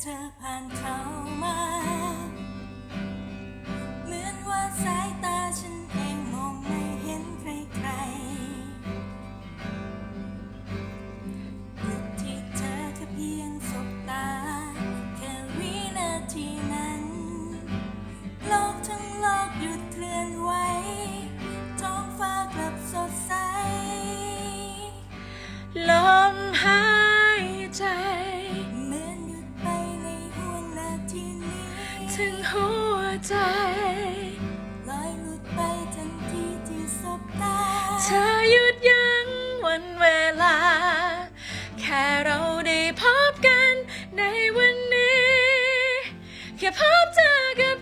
เธอผ่านเข้า ถึงหัวใจลอยหลุดไปทันทีที่สบตาเธอหยุดยั้งวันเวลา แค่เราได้พบกันในวันนี้ แค่พบเธอกับ